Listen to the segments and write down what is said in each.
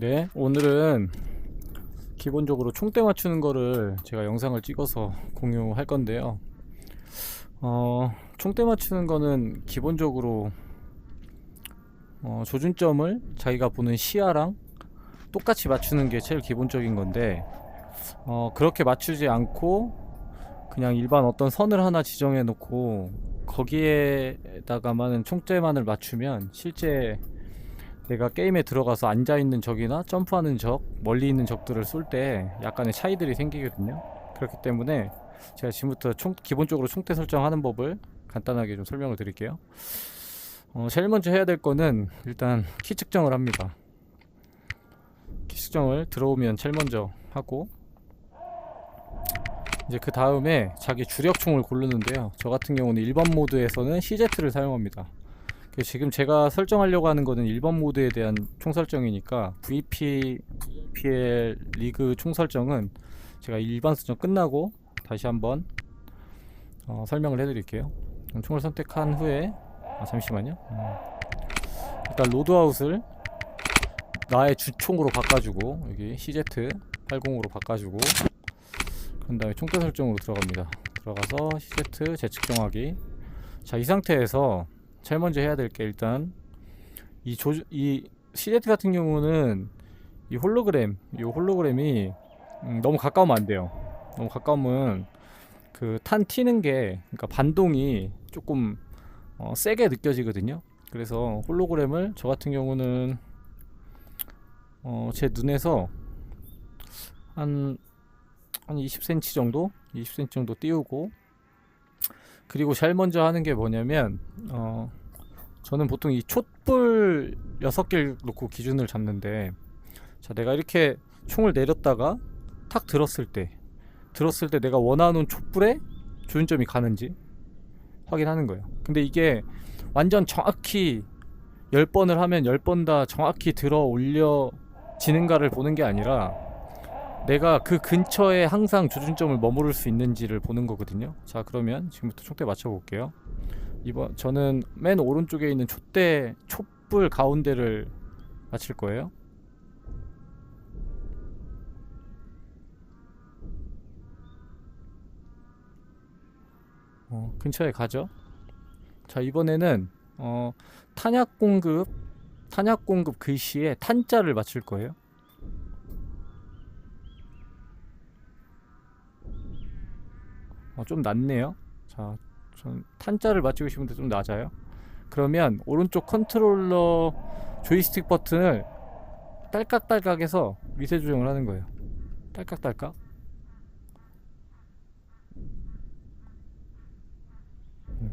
네, 오늘은 기본적으로 총대 맞추는 거를 제가 영상을 찍어서 공유할 건데요. 어, 총대 맞추는 거는 기본적으로 어, 조준점을 자기가 보는 시야랑 똑같이 맞추는 게 제일 기본적인 건데 어, 그렇게 맞추지 않고 그냥 일반 어떤 선을 하나 지정해 놓고 거기에다가만은 총대만을 맞추면 실제 내가 게임에 들어가서 앉아 있는 적이나 점프하는 적, 멀리 있는 적들을 쏠 때 약간의 차이들이 생기거든요. 그렇기 때문에 제가 지금부터 총, 기본적으로 총대 설정하는 법을 간단하게 좀 설명을 드릴게요. 어, 제일 먼저 해야 될 거는 일단 키 측정을 합니다. 키 측정을 들어오면 제일 먼저 하고 이제 그 다음에 자기 주력총을 고르는데요. 저 같은 경우는 일반 모드에서는 CZ를 사용합니다. 그 지금 제가 설정하려고 하는 거는 1번 모드에 대한 총 설정이니까 VP, VPL 리그 총 설정은 제가 일반 수정 끝나고 다시 한번 어, 설명을 해드릴게요. 총을 선택한 후에 아 잠시만요. 음. 일단 로드아웃을 나의 주총으로 바꿔주고 여기 CZ 80으로 바꿔주고 그 다음에 총대 설정으로 들어갑니다. 들어가서 CZ 재측정하기 자 이 상태에서 제일 먼저 해야 될 게 일단 이 조이 CZ 같은 경우는 이 홀로그램 이 홀로그램이 음, 너무 가까우면 안 돼요. 너무 가까우면 그 탄 튀는 게 그러니까 반동이 조금 어, 세게 느껴지거든요. 그래서 홀로그램을 저 같은 경우는 어, 제 눈에서 한, 한 20cm 정도? 20cm 정도 띄우고 그리고 제일 먼저 하는 게 뭐냐면 어 저는 보통 이 촛불 6개를 놓고 기준을 잡는데 자 내가 이렇게 총을 내렸다가 탁 들었을 때 들었을 때 내가 원하는 촛불에 조준점이 가는지 확인하는 거예요. 근데 이게 완전 정확히 10번을 하면 10번 다 정확히 들어 올려지는가를 보는 게 아니라 내가 그 근처에 항상 조준점을 머무를 수 있는지를 보는 거거든요. 자, 그러면 지금부터 촉대 맞춰 볼게요. 이번 저는 맨 오른쪽에 있는 촛대 촛불 가운데를 맞힐 거예요. 어, 근처에 가죠. 자, 이번에는 어, 탄약 공급 탄약 공급 글씨에 탄자를 맞출 거예요. 어, 좀 낮네요. 자, 전 탄자를 맞추고 싶은데 좀 낮아요. 그러면 오른쪽 컨트롤러 조이스틱 버튼을 딸깍딸깍 해서 미세 조정을 하는 거예요. 딸깍딸깍. 음.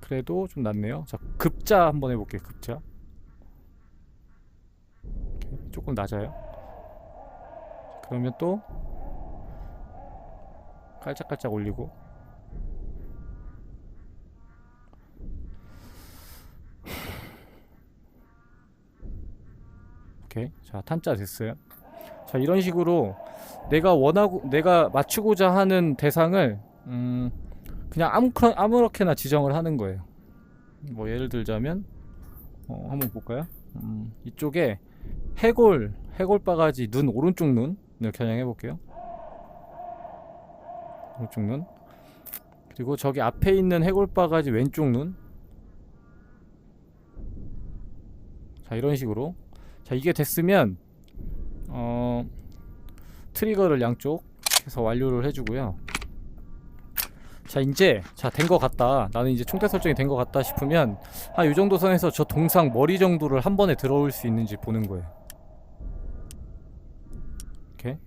그래도 좀 낮네요. 자, 급자 한번 해볼게요. 급자. 조금 낮아요. 자, 그러면 또 깔짝깔짝 올리고. 오케이. 자 탄자 됐어요. 자 이런 식으로 내가 원하고 내가 맞추고자 하는 대상을 음 그냥 아무렇, 아무렇게나 지정을 하는 거예요. 뭐 예를 들자면 어, 한번 볼까요? 음, 이쪽에 해골 해골 바가지 눈 오른쪽 눈을 겨냥해 볼게요 오른쪽 눈. 그리고 저기 앞에 있는 해골바가지 왼쪽 눈. 자 이런 식으로. 자 이게 됐으면 어 트리거를 양쪽 해서 완료를 해주고요. 자 이제 자된거 같다. 나는 이제 총대 설정이 된거 같다 싶으면 한요 정도 선에서 저 동상 머리 정도를 한 번에 들어올 수 있는지 보는 거예요 이렇게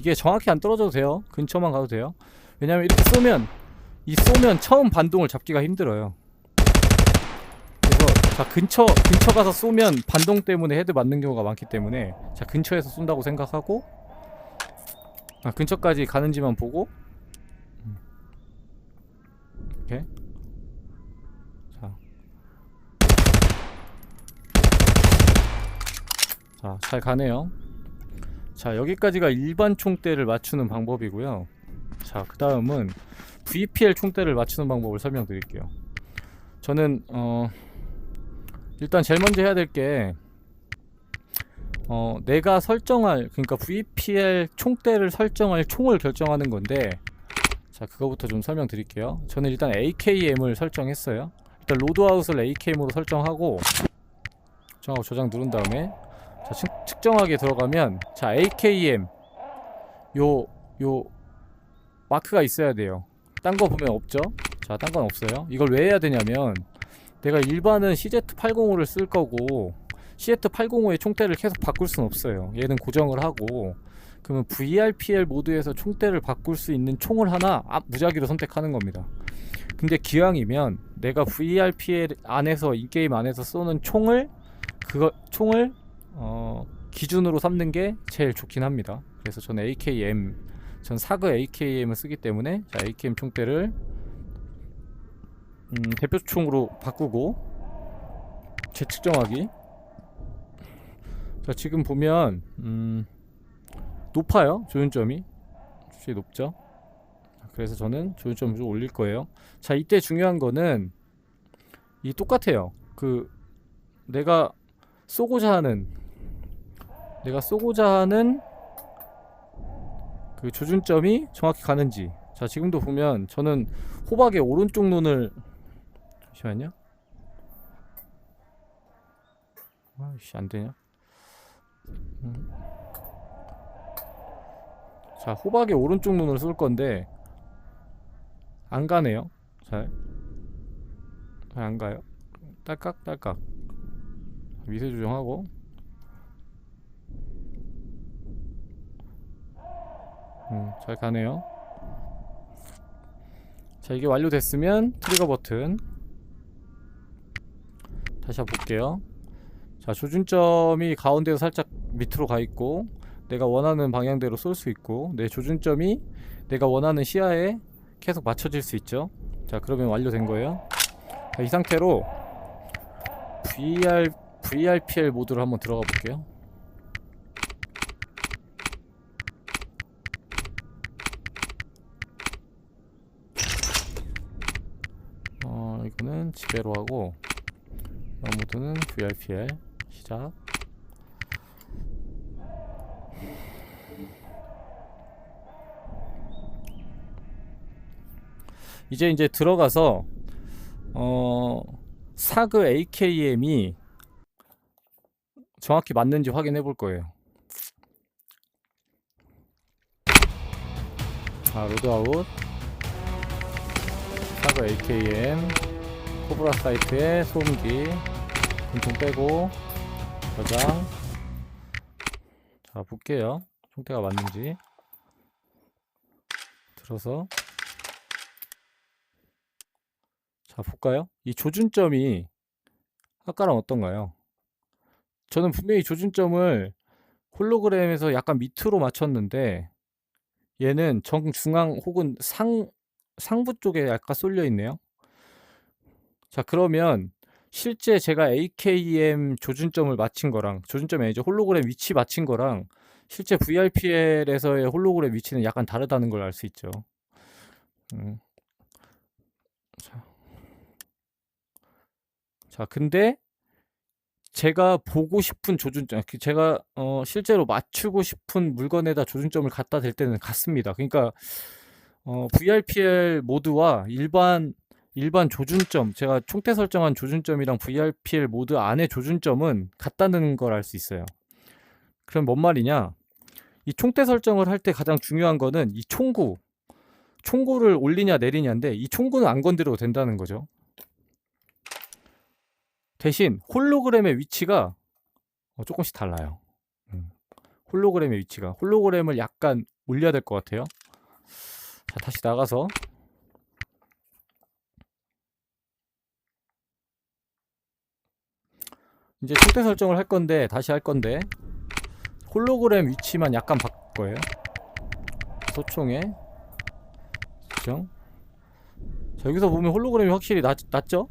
이게 정확히 안 떨어져도 돼요. 근처만 가도 돼요. 왜냐면 이렇게 쏘면 이 쏘면 처음 반동을 잡기가 힘들어요. 그래서 자 근처 근처 가서 쏘면 반동 때문에 헤드 맞는 경우가 많기 때문에 자 근처에서 쏜다고 생각하고 아 근처까지 가는지만 보고 음. 이렇게 자. 자, 잘 가네요. 자 여기까지가 일반 총대를 맞추는 방법이고요. 자 그 다음은 VPL 총대를 맞추는 방법을 설명드릴게요. 저는 어 일단 제일 먼저 해야 될게 어, 내가 설정할 그러니까 VPL 총대를 설정할 총을 결정하는 건데 자 그거부터 좀 설명드릴게요. 저는 일단 AKM을 설정했어요. 일단 로드아웃을 AKM으로 설정하고 저장하고 저장 누른 다음에 자 측, 측정하기에 들어가면 자 AKM 요 요 마크가 있어야 돼요. 딴 거 보면 없죠? 자 딴 건 없어요. 이걸 왜 해야 되냐면 내가 일반은 CZ805를 쓸 거고 CZ805의 총대를 계속 바꿀 순 없어요. 얘는 고정을 하고 그러면 VRPL 모드에서 총대를 바꿀 수 있는 총을 하나 아, 무작위로 선택하는 겁니다. 근데 기왕이면 내가 VRPL 안에서 인게임 안에서 쏘는 총을 그거 총을 어, 기준으로 삼는 게 제일 좋긴 합니다. 그래서 저는 AKM 전 사그 AKM을 쓰기 때문에 자 AKM 총대를 음, 대표총으로 바꾸고 재측정하기. 자 지금 보면 음, 높아요 조준점이. 확실히 높죠? 그래서 저는 조준점을 좀 올릴 거예요. 자 이때 중요한 거는 이 똑같아요. 그 내가 쏘고자 하는 내가 쏘고자 하는 그 조준점이 정확히 가는지. 자 지금도 보면 저는 호박의 오른쪽 눈을 잠시만요. 아이씨 안되냐? 음. 자 호박의 오른쪽 눈을 쏠 건데 안 가네요. 잘 안 가요. 딸깍 딸깍. 미세 조정하고 음, 잘 가네요. 자 이게 완료됐으면 트리거 버튼. 다시 한번 볼게요. 자 조준점이 가운데로 살짝 밑으로 가 있고 내가 원하는 방향대로 쏠 수 있고 내 조준점이 내가 원하는 시야에 계속 맞춰질 수 있죠? 자 그러면 완료된 거예요. 자, 이 상태로 VR, VRPL 모드로 한번 들어가 볼게요 어 이거는 지배로 하고 이 모드는 VRPL 시작. 이제 이제 들어가서 어 사그 AKM이 정확히 맞는지 확인해 볼 거예요. 아 로드아웃. 사그 AKM 코브라 사이트에 소음기 금총 빼고 저장 자 볼게요 총대가 맞는지 들어서 자 볼까요? 이 조준점이 아까랑 어떤가요? 저는 분명히 조준점을 홀로그램에서 약간 밑으로 맞췄는데 얘는 정중앙 혹은 상 상부 쪽에 약간 쏠려 있네요. 자 그러면 실제 제가 AKM 조준점을 맞춘 거랑 조준점이 아니죠 홀로그램 위치 맞춘 거랑 실제 VRPL에서의 홀로그램 위치는 약간 다르다는 걸 알 수 있죠. 음. 자. 자, 근데 제가 보고 싶은 조준점, 그 제가 어, 실제로 맞추고 싶은 물건에다 조준점을 갖다 댈 때는 같습니다. 그러니까 어, VRPL 모드와 일반 일반 조준점, 제가 총대 설정한 조준점이랑 VRPL 모드 안의 조준점은 같다는 걸 알 수 있어요. 그럼 뭔 말이냐? 이 총대 설정을 할 때 가장 중요한 거는 이 총구, 총구를 올리냐 내리냐인데 이 총구는 안 건드려도 된다는 거죠. 대신 홀로그램의 위치가 어, 조금씩 달라요. 음. 홀로그램의 위치가 홀로그램을 약간 올려야 될 것 같아요. 자 다시 나가서 이제 총대 설정을 할 건데 다시 할 건데 홀로그램 위치만 약간 바꿀 거예요. 소총에 설정. 자 여기서 보면 홀로그램이 확실히 낮, 낮죠?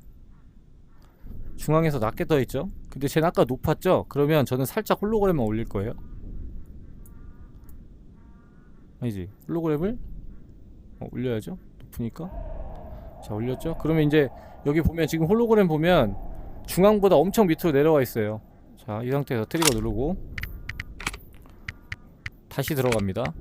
중앙에서 낮게 떠 있죠. 근데 쟤는 아까 높았죠? 그러면 저는 살짝 홀로그램만 올릴 거예요. 아니지. 홀로그램을 어, 올려야죠. 높으니까. 자 올렸죠? 그러면 이제 여기 보면 지금 홀로그램 보면 중앙보다 엄청 밑으로 내려와 있어요. 자 이 상태에서 트리거 누르고 다시 들어갑니다.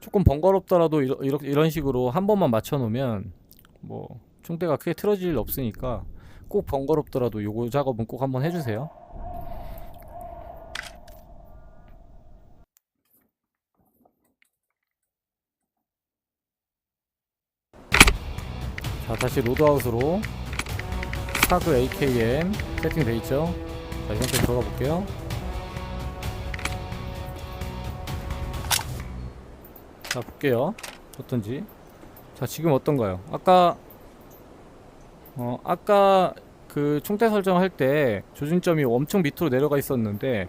조금 번거롭더라도 이러, 이런 식으로 한 번만 맞춰 놓으면 뭐 총대가 크게 틀어질 일 없으니까 꼭 번거롭더라도 요거 작업은 꼭 한번 해주세요 다시 로드아웃으로 스타그 AKM 세팅돼 있죠? 자이 상태 들어가 볼게요. 자 볼게요. 어떤지. 자 지금 어떤가요? 아까 어 아까 그 총대 설정할 때 조준점이 엄청 밑으로 내려가 있었는데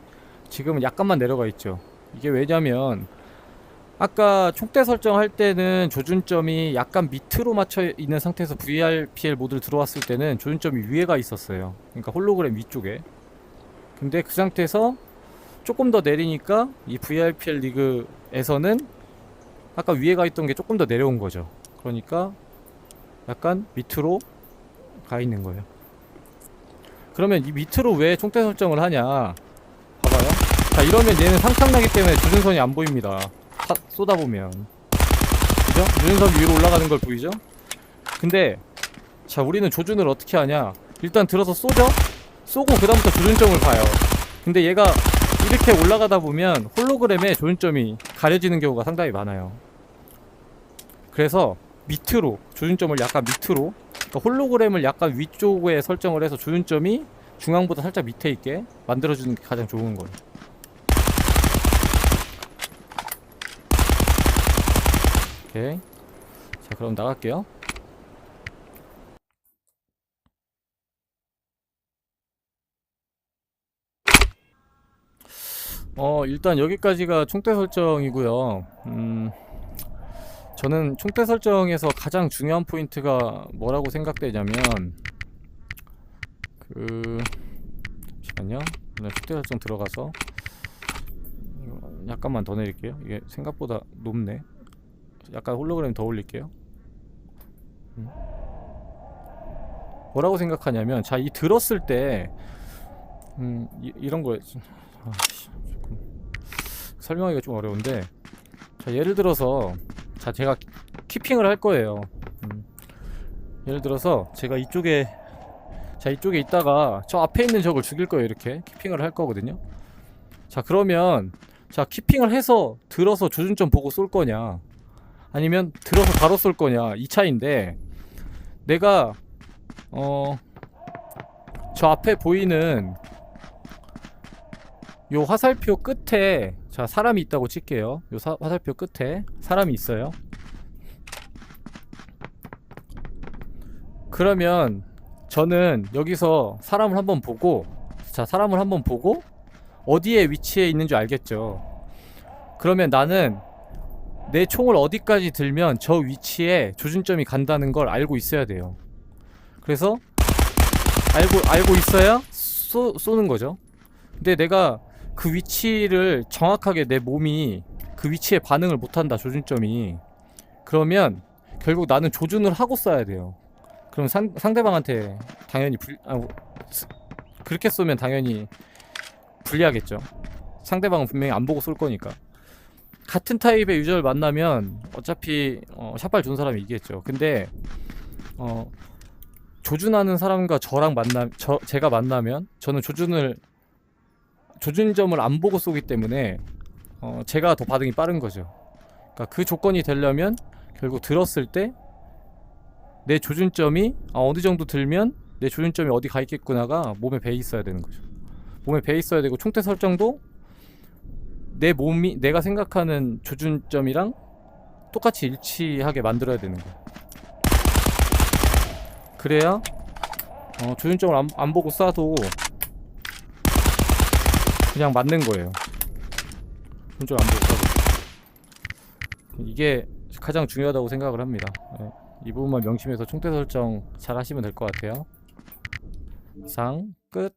지금은 약간만 내려가 있죠. 이게 왜냐면 아까 총대 설정할 때는 조준점이 약간 밑으로 맞춰 있는 상태에서 VRPL 모드를 들어왔을 때는 조준점이 위에가 있었어요 그러니까 홀로그램 위쪽에 근데 그 상태에서 조금 더 내리니까 이 VRPL 리그에서는 아까 위에 가 있던 게 조금 더 내려온 거죠. 그러니까 약간 밑으로 가 있는 거예요. 그러면 이 밑으로 왜 총대 설정을 하냐? 봐봐요. 자 이러면 얘는 상상나기 때문에 조준선이 안 보입니다. 사, 쏟아보면 그죠? 조준선 위로 올라가는 걸 보이죠? 근데 자 우리는 조준을 어떻게 하냐? 일단 들어서 쏘죠? 쏘고 그 다음부터 조준점을 봐요. 근데 얘가 이렇게 올라가다 보면 홀로그램에 조준점이 가려지는 경우가 상당히 많아요. 그래서 밑으로 조준점을 약간 밑으로 그러니까 홀로그램을 약간 위쪽에 설정을 해서 조준점이 중앙보다 살짝 밑에 있게 만들어주는 게 가장 좋은 거예요. 오케이. 자 그럼 나갈게요. 어 일단 여기까지가 총대 설정이고요. 음 저는 총대 설정에서 가장 중요한 포인트가 뭐라고 생각되냐면 그 잠시만요. 네, 총대 설정 들어가서 약간만 더 내릴게요. 이게 생각보다 높네. 약간 홀로그램 더 올릴게요. 음. 뭐라고 생각하냐면 자 이 들었을 때 음, 이, 이런 거 아, 씨, 조금 설명하기가 좀 어려운데 자 예를 들어서 자 제가 키핑을 할 거예요 음. 예를 들어서 제가 이쪽에 자 이쪽에 있다가 저 앞에 있는 적을 죽일 거예요 이렇게 키핑을 할 거거든요 자 그러면 자 키핑을 해서 들어서 조준점 보고 쏠 거냐 아니면 들어서 바로 쏠 거냐 이 차인데 내가 어 저 앞에 보이는 요 화살표 끝에 자 사람이 있다고 칠게요. 요 사, 화살표 끝에 사람이 있어요. 그러면 저는 여기서 사람을 한번 보고 자 사람을 한번 보고 어디에 위치해 있는 줄 알겠죠? 그러면 나는 내 총을 어디까지 들면 저 위치에 조준점이 간다는 걸 알고 있어야 돼요. 그래서 알고 알고 있어야 쏘, 쏘는 거죠. 근데 내가 그 위치를 정확하게 내 몸이 그 위치에 반응을 못한다 조준점이. 그러면 결국 나는 조준을 하고 쏴야 돼요. 그럼 상, 상대방한테 당연히 불 아, 뭐, 스- 그렇게 쏘면 당연히 불리하겠죠. 상대방은 분명히 안 보고 쏠 거니까 같은 타입의 유저를 만나면 어차피 어, 샷발 좋은 사람이 이기겠죠 근데 어 조준하는 사람과 저랑 만나 저 제가 만나면 저는 조준을 조준점을 안 보고 쏘기 때문에 어, 제가 더 반응이 빠른 거죠. 그러니까 그 조건이 되려면 결국 들었을 때 내 조준점이 아, 어느 정도 들면 내 조준점이 어디 가 있겠구나가 몸에 배 있어야 되는 거죠. 몸에 배 있어야 되고 총대 설정도 내 몸이 내가 생각하는 조준점이랑 똑같이 일치하게 만들어야 되는 거예요. 그래야 어, 조준점을 안, 안 보고 쏴도 그냥 맞는 거예요. 조준점 안 보고 쏴도 이게 가장 중요하다고 생각을 합니다. 예, 이 부분만 명심해서 총대 설정 잘 하시면 될 것 같아요. 이상 끝